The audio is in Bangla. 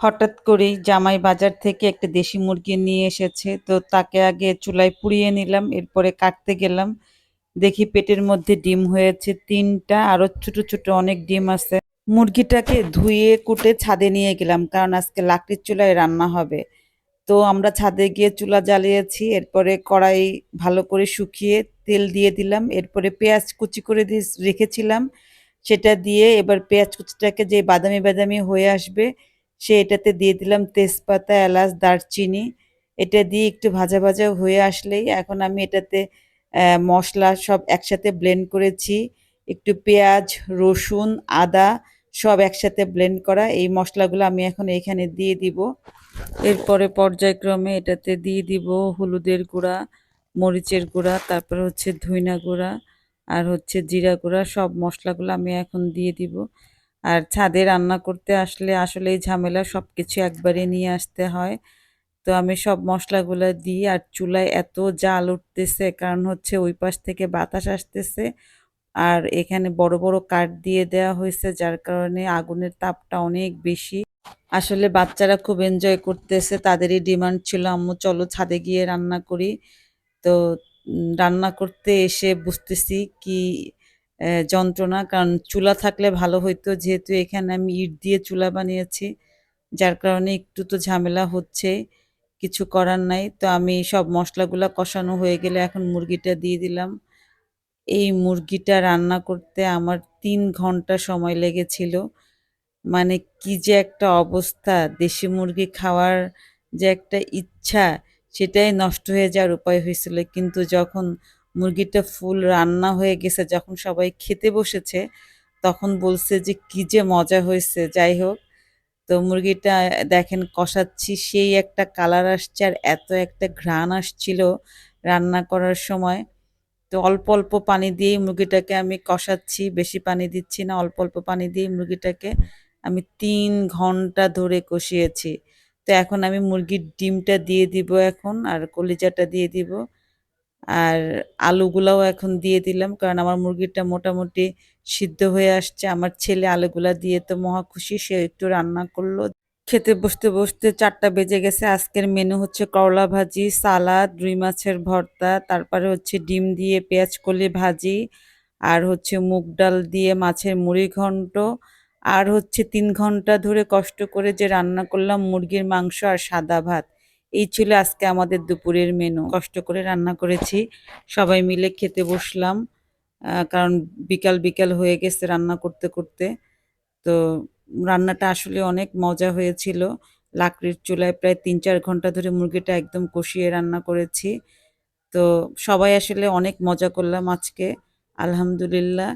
হঠাৎ করেই জামাই বাজার থেকে একটা দেশি মুরগি নিয়ে এসেছে। তো তাকে আগে চুলায় পুড়িয়ে নিলাম, এরপরে কাটতে গেলাম। দেখি পেটের মধ্যে ডিম হয়েছে তিনটা, আরও ছোট ছোট অনেক ডিম আছে। মুরগিটাকে ধুয়ে কুটে ছাদে নিয়ে গেলাম, কারণ আজকে লাকড়ির চুলায় রান্না হবে। তো আমরা ছাদে গিয়ে চুলা জ্বালিয়েছি, এরপরে কড়াই ভালো করে শুকিয়ে তেল দিয়ে দিলাম, এরপরে পেঁয়াজ কুচি করে দিয়ে রেখেছিলাম। সেটা দিয়ে এবার পেঁয়াজ কুচিটাকে যে বাদামি বাদামি হয়ে আসবে সে এটাতে দিয়ে দিলাম তেজপাতা, এলাচ, দারচিনি। এটা দিয়ে একটু ভাজা ভাজা হয়ে আসলেই এখন আমি এটাতে মশলা সব একসাথে ব্লেন্ড করেছি। একটু পেঁয়াজ, রসুন, আদা সব একসাথে ব্লেন্ড করা। এই মশলাগুলো আমি এখন এখানে দিয়ে দিব। এরপরে পর্যায়ক্রমে এটাতে দিয়ে দিব হলুদের গুঁড়া, মরিচের গুঁড়া, তারপরে হচ্ছে ধইনা গুঁড়া আর হচ্ছে জিরা গুঁড়া। সব মশলাগুলো আমি এখন দিয়ে দিব। আর ছাদে রান্না করতে আসলে আসলে এই ঝামেলা সব কিছু একবারে নিয়ে আসতে হয়। তো আমি সব মশলাগুলো দিই আর চুলায় এত জাল উঠতেছে, কারণ হচ্ছে ওই পাশ থেকে বাতাস আসতেছে। আর এখানে বড় বড় কাঠ দিয়ে দেওয়া হয়েছে, যার কারণে আগুনের তাপটা অনেক বেশি। আসলে বাচ্চারা খুব এনজয় করতেছে, তাদেরই ডিমান্ড ছিল, আম্মু, চলো ছাদে গিয়ে রান্না করি। তো রান্না করতে এসে বুঝতেছি কি যন্ত্রণা, কারণ চুলা থাকলে ভালো হইতো, যেহেতু এখানে আমি ইট দিয়ে চুলা বানিয়েছি, যার কারণে একটু তো ঝামেলা হচ্ছে, কিছু করার নাই। তো আমি সব মশলাগুলো কষানো হয়ে গেলে এখন মুরগিটা দিয়ে দিলাম। এই মুরগিটা রান্না করতে আমার তিন ঘণ্টা সময় লেগেছিল। মানে কি যে একটা অবস্থা, দেশি মুরগি খাওয়ার যে একটা ইচ্ছা, সেটাই নষ্ট হয়ে যাওয়ার উপায় হয়েছিল। কিন্তু যখন মুরগিটা ফুল রান্না হয়ে গেছে, যখন সবাই খেতে বসেছে, তখন বলছে যে কি যে মজা হয়েছে, যাই হোক। তো মুরগিটা, দেখেন, কষাচ্ছি, সেই একটা কালার আসছে আর এত একটা ঘ্রাণ আসছিল রান্না করার সময়। তো অল্প অল্প পানি দিয়েই মুরগিটাকে আমি কষাচ্ছি, বেশি পানি দিচ্ছি না, অল্প অল্প পানি দিয়ে মুরগিটাকে আমি তিন ঘণ্টা ধরে কষিয়েছি। তো এখন আমি মুরগির ডিমটা দিয়ে দিব এখন, আর কলিজাটা দিয়ে দিব। আর আলুগুলাও এখন দিয়ে দিলাম, কারণ আমার মুরগিটা মোটামুটি সিদ্ধ হয়ে আসছে। আমার ছেলে আলুগুলা দিয়ে তো মহা খুশি, সে একটু রান্না করল। খেতে বসতে বসতে চারটা বেজে গেছে। আজকের মেনু হচ্ছে করলা ভাজি, সালাদ, রুই মাছের ভর্তা, তারপরে হচ্ছে ডিম দিয়ে পেঁয়াজ কলি ভাজি, আর হচ্ছে মুগ ডাল দিয়ে মাছের মুড়ি ঘন্ট, আর হচ্ছে তিন ঘণ্টা ধরে কষ্ট করে যে রান্না করলাম মুরগির মাংস আর সাদা ভাত। এই ছিল আজকে আমাদের দুপুরের মেনু কষ্ট করে রান্না করেছি। সবাই মিলে খেতে বসলাম কারণ বিকাল বিকাল হয়ে গেছে রান্না করতে করতে। তো রান্নাটা আসলে অনেক মজা হয়েছিল। লাকড়ির চুলায় প্রায় তিন চার ঘণ্টা ধরে মুরগিটা একদম কষিয়ে রান্না করেছি। তো সবাই আসলে অনেক মজা করলাম আজকে। আলহামদুলিল্লাহ।